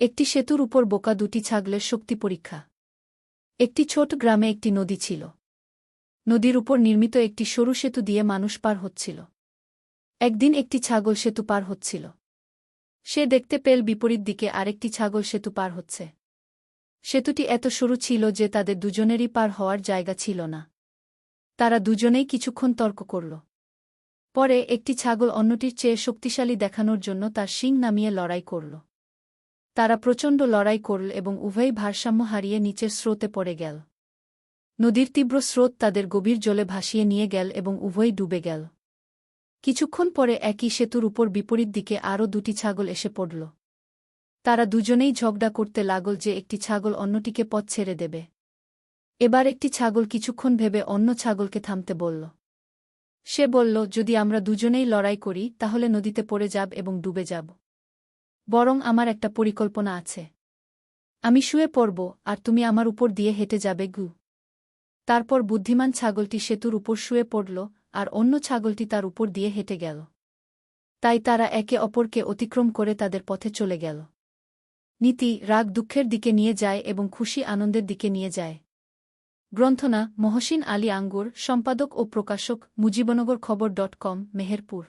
একটি সেতুর উপর বোকা দুটি ছাগলের শক্তি পরীক্ষা। একটি ছোট গ্রামে একটি নদী ছিল। নদীর উপর নির্মিত একটি সরু সেতু দিয়ে মানুষ পার হচ্ছিল। একদিন একটি ছাগল সেতু পার হচ্ছিল। সে দেখতে পেল বিপরীত দিকে আরেকটি ছাগল সেতু পার হচ্ছে। সেতুটি এত সরু ছিল যে তাদের দুজনেরই পার হওয়ার জায়গা ছিল না। তারা দুজনেই কিছুক্ষণ তর্ক করল। পরে একটি ছাগল অন্যটির চেয়ে শক্তিশালী দেখানোর জন্য তার শিং নামিয়ে লড়াই করল। তারা প্রচণ্ড লড়াই করল এবং উভয়ই ভারসাম্য হারিয়ে নিচের স্রোতে পড়ে গেল। নদীর তীব্র স্রোত তাদের গভীর জলে ভাসিয়ে নিয়ে গেল এবং উভয়ই ডুবে গেল। কিছুক্ষণ পরে একই সেতুর উপর বিপরীত দিকে আরও দুটি ছাগল এসে পড়ল। তারা দুজনেই ঝগড়া করতে লাগল যে একটি ছাগল অন্যটিকে পথ ছেড়ে দেবে। এবার একটি ছাগল কিছুক্ষণ ভেবে অন্য ছাগলকে থামতে বলল। সে বলল, যদি আমরা দুজনেই লড়াই করি, তাহলে নদীতে পড়ে যাব এবং ডুবে যাব। বরং আমার একটা পরিকল্পনা আছে। আমি শুয়ে পড়ব আর তুমি আমার উপর দিয়ে হেঁটে যাবে, গু। তারপর বুদ্ধিমান ছাগলটি সেতুর উপর শুয়ে পড়ল আর অন্য ছাগলটি তার উপর দিয়ে হেঁটে গেল। তাই তারা একে অপরকে অতিক্রম করে তাদের পথে চলে গেল। নীতি রাগ দুঃখের দিকে নিয়ে যায় এবং খুশি আনন্দের দিকে নিয়ে যায়। গ্রন্থনা মহসিন আলী আঙ্গুর, সম্পাদক ও প্রকাশক মুজিবনগর খবর ডট কম, মেহেরপুর।